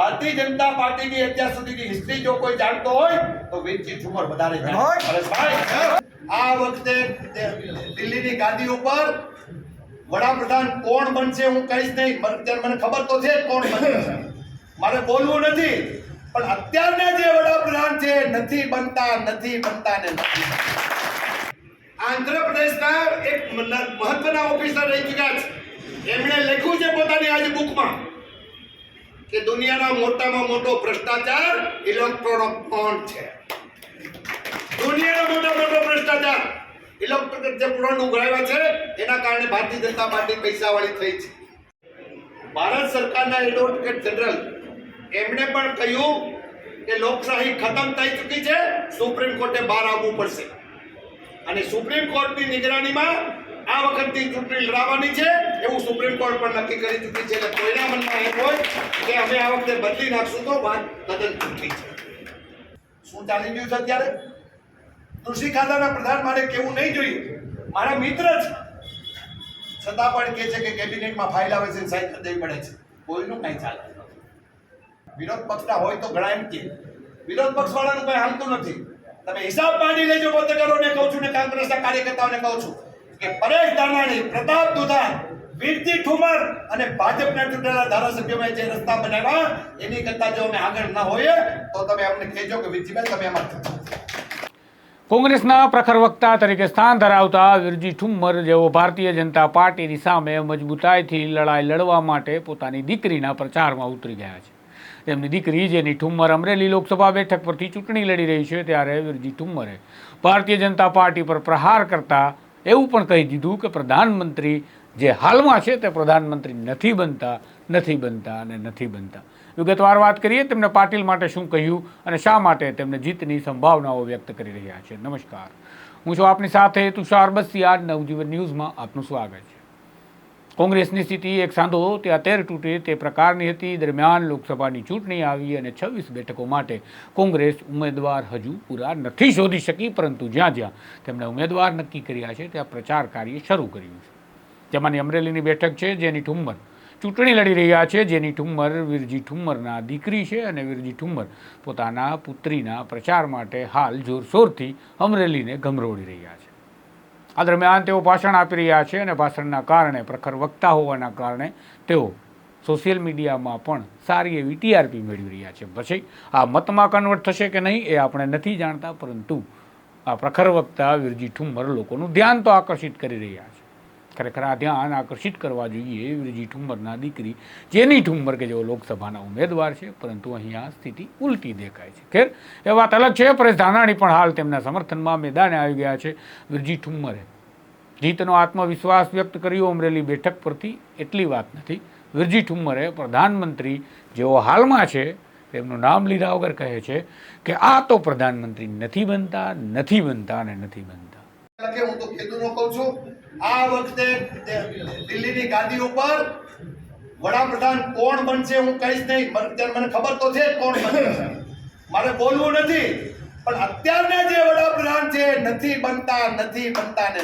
ભારતીય જનતા પાર્ટીની અત્યાર સુધીની હિસ્ટ્રી જો કોઈ જાણતો હોય તો વિનચી ઝુમર વધારે આ વખતે દિલ્હીની ગાદી ઉપર વડાપ્રધાન કોણ બનશે હું કહીશ નહીં મને અત્યારે મને ખબર તો છે કોણ બનશે. મારે બોલવું નથી પણ અત્યારના જે વડાપ્રધાન છે નથી બનતા નથી બનતા ને નથી આંધ્રપ્રદેશના એક મહત્વના ઓફિસર રહી ચૂક્યા છે. એમણે લખ્યું છે પોતાની આજે બુકમાં કે દુનિયાનો મોટામાં મોટો ભ્રષ્ટાચાર ઇલેક્ટ્રોન બોન્ડ છે? દુનિયાનો મોટા મોટો ભ્રષ્ટાચાર ઇલેક્ટ્રોનિક જે બોન્ડ ઉઘરાવ્યા છે, એના કારણે ભારતીય જનતા પાર્ટી પૈસાવાળી થઈ છે. ભારત સરકારના એડવોકેટ જનરલ એમણે પણ કહ્યું કે લોકશાહી ખતમ થઈ ચૂકી છે, સુપ્રીમ કોર્ટે બહાર આવવું પડશે. અને સુપ્રીમ કોર્ટની નિગરાનીમાં આ વખતની ચૂંટણી લડાવવાની છે, એવું સુપ્રીમ કોર્ટ પણ નક્કી કરી ચૂકી છે એટલે કોઈના મનમાં એમ હોય કે અમે આ વખતે બદલી નાખશું તો વાત તદ્દન ચૂંટણી છે. શું ચાલી રહ્યું છે અત્યારે? કૃષિ ખાતાના પ્રધાન મારે કેવું નહીં જોઈએ. મારા મિત્ર જ છતાં પણ કહે છે કે કેબિનેટમાં ફાઇલ આવે છે સાઈન કરી પડે છે. કોઈનું કાંઈ ચાલે નથી. વિરોધ પક્ષના હોય તો ઘણા એમ કે. વિરોધ પક્ષ વાળાનું કઈ હાલતું નથી. તમે હિસાબ માંડી લેજો પત્રકારોને કહું છું ને કોંગ્રેસના કાર્યકર્તાઓને કહું છું. કે પરેશ દાનાણી પ્રતાપ દુધાર વીરજી ઠુમર અને ભાજપના ચૂંટેલા ધારાસભ્યોએ જે રસ્તા બનાવ્યા, એની કરતા જો અમે આગળ ન હોઈએ, તો તમે અમને કહેજો કે વીરજીભાઈ તમે અમારા કોંગ્રેસના પ્રખર વક્તા તરીકે સ્થાન ધરાવતા વિરજી ઠુમ્મર જેઓ ભારતીય જનતા પાર્ટીની સામે મજબૂતાઈથી લડાઈ લડવા માટે પોતાની દીકરીના પ્રચારમાં ઉતરી ગયા છે. તેમની દીકરી, જેની ઠુમ્મર અમરેલી લોકસભા બેઠક પરથી ચૂંટણી લડી રહી છે, ત્યારે વિરજી ઠુમ્મરે ભારતીય જનતા પાર્ટી પર પ્રહાર કરતા એવું પણ કહી દીધું કે પ્રધાનમંત્રી જે હાલમાં છે તે પ્રધાનમંત્રી નથી બનતા નથી બનતા અને નથી બનતા. વિગતવાર વાત કરીએ, તેમને પાટીલ માટે શું કહ્યું અને શા માટે તેમને જીતની સંભાવનાઓ વ્યક્ત કરી રહ્યા છે? નમસ્કાર. હું છું આપની સાથે તુષાર બસિયા નવજીવન ન્યૂઝમાં આપનું સ્વાગત છે. કોંગ્રેસની સ્થિતિ એક સાંધો ત્યાં તેર તૂટે, તે પ્રકારની હતી. દરમિયાન લોકસભાની ચૂંટણી આવી અને છવ્વીસ બેઠકો માટે કોંગ્રેસ ઉમેદવાર હજુ પૂરા નથી શોધી શકી, પરંતુ જ્યાં જ્યાં તેમણે ઉમેદવાર નક્કી કર્યા છે, ત્યાં પ્રચાર કાર્ય શરૂ કર્યું છે. જેમાંની અમરેલીની બેઠક છે, જેની ઠુમ્મર ચૂંટણી લડી રહ્યા છે, જેની ઠુમ્મર વીરજી ઠુમ્મરના દીકરી છે અને વીરજી ઠુમ્મર પોતાના પુત્રીના પ્રચાર માટે હાલ જોરશોરથી અમરેલીને ગમરોળી રહ્યા છે. આ દરમિયાન તેઓ ભાષણ આપી રહ્યા છે અને ભાષણના કારણે, પ્રખર વક્તા હોવાના કારણે તેઓ સોશિયલ મીડિયામાં પણ સારી એવી ટીઆરપી મેળવી રહ્યા છે. પછી આ મતમાં કન્વર્ટ થશે કે નહીં એ આપણે નથી જાણતા, પરંતુ આ પ્રખર વક્તા વીરજી ઠુમ્મર લોકોનું ધ્યાન તો આકર્ષિત કરી રહ્યા છે. ખરેખર આ ધ્યાન આકર્ષિત કરવા જોઈએ વીરજી ઠુંબરના દીકરી, જેની ઠુમ્મર કે જેઓ લોકસભાના ઉમેદવાર છે, પરંતુ અહીંયા સ્થિતિ ઉલટી દેખાય છે. ખેર, એ વાત અલગ છે. પરેશ ધાનાણી પણ હાલ તેમના સમર્થનમાં મેદાને આવી ગયા છે. વીરજી ઠુમ્મરે જીતનો આત્મવિશ્વાસ વ્યક્ત કર્યો. અમરેલી બેઠક પરથી એટલી વાત નથી. વીરજી ઠુમ્મરે પ્રધાનમંત્રી જેઓ હાલમાં છે, તેમનું નામ લીધા વગર કહે છે કે આ તો પ્રધાનમંત્રી નથી બનતા નથી બનતા અને નથી બનતા. હું તો ખેડૂતો કહું છું આ વખતે દિલ્હીની ગાદી ઉપર વડાપ્રધાન કોણ બનશે હું કહીશ નહીં મને ખબર તો છે કોણ બનશે. મારે બોલવું નથી પણ અત્યારના જે વડાપ્રધાન છે નથી બનતા નથી બનતા ને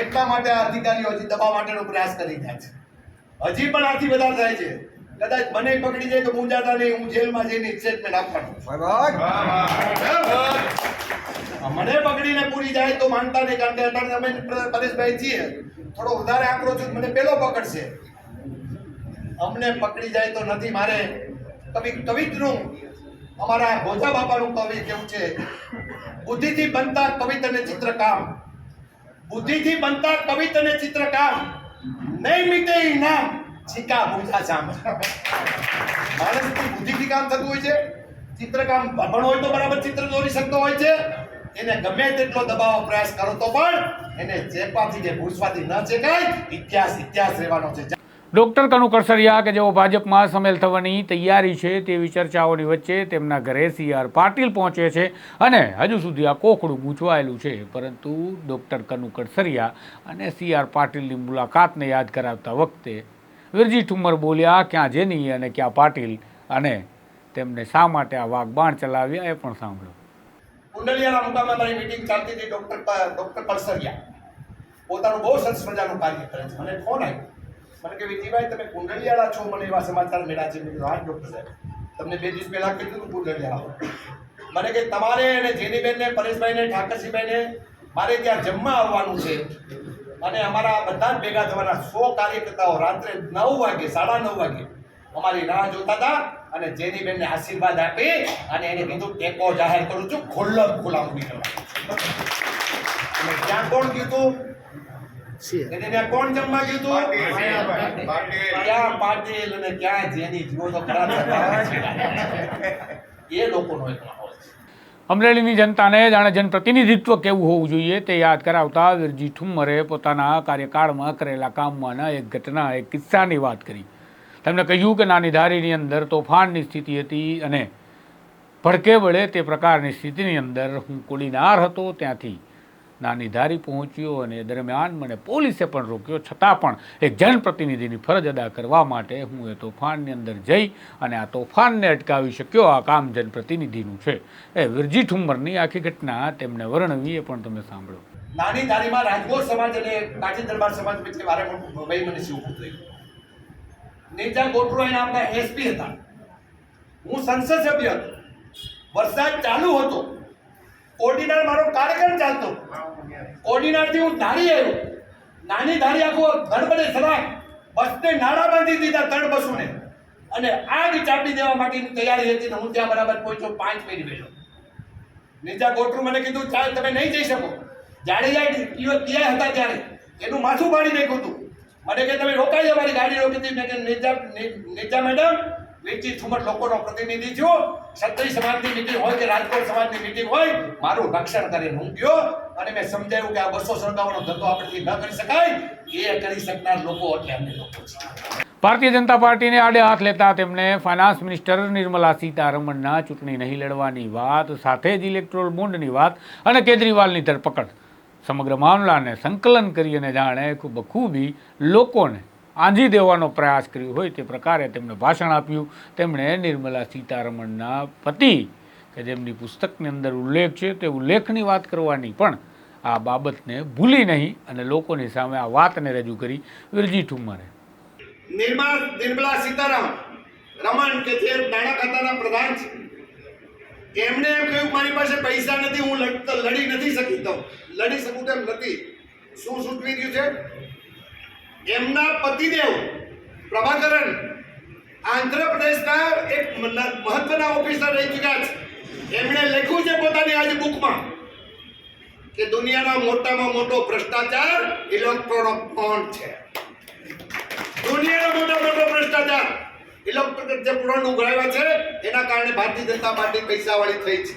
એટલા માટે આ અધિકારીઓ હજી દબા માટેનો પ્રયાસ કરી રહ્યા છે. હજી પણ આથી વધારે થાય છે. કદાચ મને પકડી જાય તો મુંજાતા નહીં હું જેલમાં જઈને સ્ટેટમેન્ટ આપવાનું મને પકડીને પૂરી જાય તો માનતા નહીં, કારણ કે અત્યારે અમે પરેશભાઈ છીએ. થોડો વધારે આંકડો છું, મને પેલો પકડશે. અમને પકડી જાય તો નથી, મારે કવિ, કવિતનું, અમારા ભોજા બાપાનું કવિ કેવું છે? બુદ્ધિથી બનતા કવિત અને ચિત્રકામ. બુદ્ધિથી બનતા કવિત અને ચિત્રકામ. નહીં મીટે ઇનામ ચીકા ભૂજા જામ માણસની બુદ્ધિથી કામ થતું હોય છે. ચિત્રકામ ભણ હોય તો બરાબર ચિત્ર દોરી શકતો હોય છે. એને ગમે તેટલો દબાવવાનો પ્રયાસ કરો તો પણ એને ચેપવાથી કે ભૂસવાથી ન ચેકાય, ઇતિહાસ ઇતિહાસ રહેવાનો છે. ડૉક્ટર કનુ કરસરિયા કે જેઓ ભાજપમાં સામેલ થવાની તૈયારી છે તેવી ચર્ચાઓની વચ્ચે તેમના ઘરે સી આર પાટીલ પહોંચે છે અને હજુ સુધી આ કોકડું ગૂંચવાયેલું છે. પરંતુ ડૉક્ટર કનુ કરસરિયા અને સી આર પાટીલની મુલાકાતને યાદ કરાવતા વખતે વિરજી ઠુમર બોલ્યા, ક્યાં જેની અને ક્યાં પાટીલ? અને તેમને શા માટે આ વાગબાણ ચલાવ્યા એ પણ સાંભળો. કુંડલિયાના મુકામે મારી મીટિંગ ચાલતી હતી ડૉક્ટર ડૉક્ટર પલસરિયા પોતાનું બહુ સરસ મજાનું કાર્ય કરે છે. મને ફોન આવ્યો મને કે વિધિભાઈ, તમે કુંડલિયાળા છો મને એવા સમાચાર મળ્યા છે. મેં હા ડૉક્ટર સાહેબ. તમને બે દિવસ પહેલાં કીધું હતું કુંડલિયાળા મને કે, તમારે અને જેનીબેનને, પરેશભાઈને ઠાકરસિંહભાઈને મારે ત્યાં જમવા આવવાનું છે. અને અમારા બધા ભેગા થવાના સો કાર્યકર્તાઓ રાત્રે નવ વાગે, સાડા નવ વાગે અમારી રાહ જોતા હતા. અને જેનીબેનને આશીર્વાદ આપી અને એને કીધું ટેકો જાહેર કરું છું ખુલ્લો ખુલ્લા મૂકી અને ત્યાં કોણ કીધું એને ત્યાં કોણ જમવા કીધું ક્યાં પાટીલ. અને ક્યાં જેની જીવો તો ખરા એ લોકોનો એક માહોલ અમરેલીની જનતાને જાણે જનપ્રતિનિધિત્વ કેવું હોવું જોઈએ તે યાદ કરાવતા વિરજી ઠુમ્મરે પોતાના કાર્યકાળમાં કરેલા કામમાંના એક ઘટના એક કિસ્સાની વાત કરી. તેમણે કહ્યું કે નાની ધારીની અંદર તોફાનની સ્થિતિ હતી અને ભડકે વળે તે પ્રકારની સ્થિતિની અંદર હું કોડીનાર હતો. ત્યાંથી નાની ધારી પહોંચ્યો અને દરમિયાન મને પોલીસે પણ રોક્યો. છતાં પણ એક જનપ્રતિનિધિની ફરજ અદા કરવા માટે હું એ તોફાનની અંદર જઈ અને આ તોફાનને અટકાવી શક્યો. આ કામ જનપ્રતિનિધિનું છે. એ વિરજી ઠુમ્મરની આખી ઘટના તેમને વર્ણવી એ પણ તમે સાંભળો. નાની ધારીમાં રાજકોટ સમાજ અને કાઠી દરબાર સમાજ વચ્ચે વારે ભાઈ મને શું થયું? નીચા ગોટરો એના આપણા એસપી હતા. હું સંસદ સભ્ય હતો. વરસાદ ચાલુ હતો. ઓર્ડિનાર મારો કાર્યક્રમ ચાલતો. ઓર્ડિનારથી હું ધારી આવ્યો. નાની ધારી આખો ગડબડે સરાય. બસને નાળા બાંધી દીધા ત્રણ બસોને. અને આગ ચાપી દેવા માટેની તૈયારી હતી હું ત્યાં બરાબર પહોંચ્યો પાંચ મિનિટ બેઠો. નીચા ગોટરું મને કીધું, ચાલ, તમે નહીં જઈ શકો. જાડેજા પીઆઈ હતા ત્યારે. એનું માથું પાડી નાખ્યું હતું. મને કે તમે રોકાઈ જાઓ, મારી ગાડી રોકી હતી મેં કે નીચા નીચા મેડમ વેચી ઠુમર લોકોનો પ્રતિનિધિ છું. ક્ષત્રિય સમાજની મિટિંગ હોય કે રાજકોટ સમાજની મિટિંગ હોય, મારું રક્ષણ કરીને હું ગયો અને મેં સમજાવ્યું કે આ બસો સળગાવવાનો ધંધો આપણેથી ન કરી શકાય. એ કરી શકનાર લોકો એટલે અમને લોકો છે ભારતીય જનતા પાર્ટીને આડે હાથ લેતા તેમણે ફાઇનાન્સ મિનિસ્ટર નિર્મલા સીતારમણના ચૂંટણી નહીં લડવાની વાત, સાથે જ ઇલેક્ટ્રોલ બોન્ડની વાત અને કેજરીવાલની ધરપકડ. સમગ્ર મામલાને સંકલન કરી અને જાણે ખૂબ બખૂબી લોકોને આંજી દેવાનો પ્રયાસ કર્યો હોય તે પ્રકારે તેમણે ભાષણ આપ્યું. તેમણે નિર્મલા સીતારમણના પતિ, કે જેમની પુસ્તકની અંદર ઉલ્લેખ છે તે ઉલ્લેખની વાત કરવાની પણ આ બાબતને ભૂલી નહીં અને લોકોની સામે આ વાતને રજૂ કરી. વિરજી ઠુમ્મરે. નિર્મલા સીતારામ, રમણ કે જે નાણાં ખાતાના પ્રધાન છે એમણે એમ કહ્યું, મારી પાસે પૈસા નથી, હું લડી નથી શકી તો. લડી શકું તેમ નથી. શું સૂચવી રહ્યું છે? એમના પતિદેવ, પ્રભાકરન, આંધ્રપ્રદેશના એક મહત્વના ઓફિસર રહી ચૂક્યા છે. એમણે લખ્યું છે પોતાની આજ બુકમાં કે દુનિયાનો મોટામાં મોટો ભ્રષ્ટાચાર ઇલેક્ટ્રોનિક બોન્ડ છે. દુનિયાનો મોટા મોટો ભ્રષ્ટાચાર. ઇલેક્ટ્રિક જે પુરાણ ઉઘરાવ્યા છે, એના કારણે ભારતીય જનતા પાર્ટી પૈસાવાળી થઈ છે.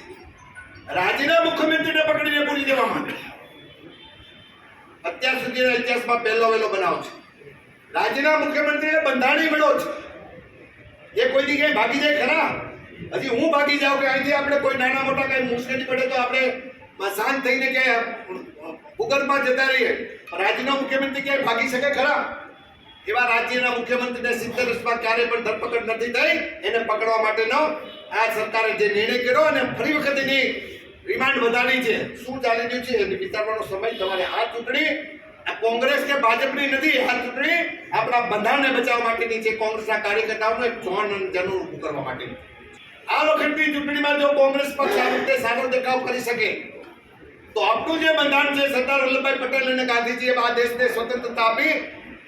રાજ્યના મુખ્યમંત્રીને પકડીને બોલી દેવા માટે અત્યાર સુધીના ઇતિહાસમાં પહેલો વહેલો બનાવ છે. રાજ્યના મુખ્યમંત્રીને બંધાણી મળ્યો છે. એ કોઈ ક્યાંય ભાગી જાય ખરા? હજી હું ભાગી જાઉં કે અહીંથી આપણે કોઈ નાના મોટા કઈ મુશ્કેલી પડે તો આપણે શાંત થઈને ક્યાંય ભૂગર્ભમાં જતા રહીએ. રાજ્યના મુખ્યમંત્રી ક્યાંય ભાગી શકે ખરા? એવા રાજ્યના મુખ્યમંત્રીને સિત્તેર વર્ષમાં ક્યારે પણ ધરપકડ નથી થઈ, એને પકડવા માટેનો આ સરકારે જે નિર્ણય કર્યો અને ફરી વખત એની રિમાન્ડ વધારી છે. શું ચાલી રહ્યું છે એને વિચારવાનો સમય તમારે આ ચૂંટણી, આ કોંગ્રેસ કે ભાજપની નથી, આ ચૂંટણી આપણા બંધારણને બચાવવા માટેની છે. કોંગ્રેસના કાર્યકર્તાઓને જોન અને જનૂર ઊભું કરવા માટેની. આ વખતની ચૂંટણીમાં જો કોંગ્રેસ પક્ષ આ રીતે સારો દેખાવ કરી શકે, તો આપણું જે બંધારણ છે, સરદાર વલ્લભભાઈ પટેલ અને ગાંધીજીએ આ દેશને સ્વતંત્રતા આપી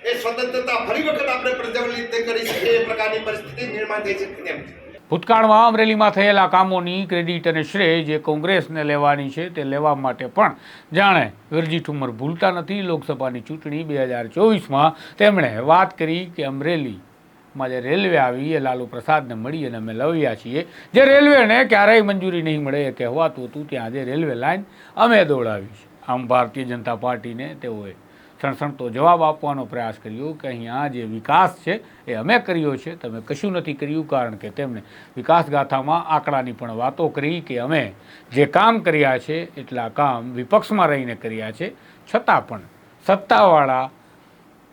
એ સ્વતંત્રતા ફરી વખત આપણે પ્રજ્વલિત કરી શકીએ, એ પ્રકારની પરિસ્થિતિ નિર્માણ થઈ શકે તેમ ભૂતકાળમાં અમરેલીમાં થયેલા કામોની ક્રેડિટ અને શ્રેય જે કોંગ્રેસને લેવાની છે તે લેવા માટે પણ જાણે વિરજી ઠુમર ભૂલતા નથી. લોકસભાની ચૂંટણી બે હજાર ચોવીસમાં તેમણે વાત કરી કે અમરેલીમાં જે રેલવે આવી એ લાલુ પ્રસાદને મળી અને અમે લવ્યા છીએ. જે રેલવેને ક્યારેય મંજૂરી નહીં મળે એ કહેવાતું હતું. ત્યાં આજે રેલવે લાઇન અમે દોડાવી છે. આમ ભારતીય જનતા પાર્ટીને તેઓએ સણસણતો જવાબ આપવાનો પ્રયાસ કર્યો કે અહીંયા જે વિકાસ છે એ અમે કર્યો છે, તમે કશું નથી કર્યું કારણ કે તેમણે વિકાસ ગાથામાં આંકડાની પણ વાતો કરી કે અમે જે કામ કર્યા છે, એટલા કામ વિપક્ષમાં રહીને કર્યા છે, છતાં પણ સત્તાવાળા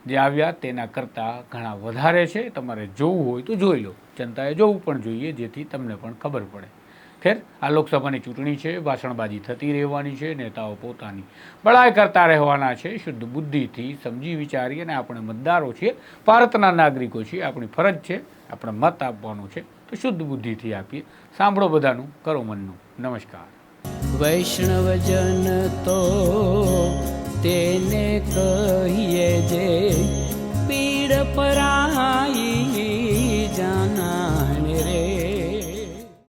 જે આવ્યા તેના કરતાં ઘણા વધારે છે, તમારે જોવું હોય તો જોઈ લો, જનતાએ જોવું પણ જોઈએ, જેથી તમને પણ ખબર પડે. ખેર આ લોકસભાની ચૂંટણી છે ભાષણબાજી થતી રહેવાની છે, નેતાઓ પોતાની બળાય કરતા રહેવાના છે, શુદ્ધ બુદ્ધિથી સમજી વિચારી અને આપણે મતદારો છીએ, ભારતના નાગરિકો છીએ, આપણી ફરજ છે, આપણે મત આપવાનો છે, તો શુદ્ધ બુદ્ધિથી આપીએ. સાંભળો બધાનું, કરો મનનું. નમસ્કાર. વૈષ્ણવજન તો તેને કહીએ જે પીડ પરા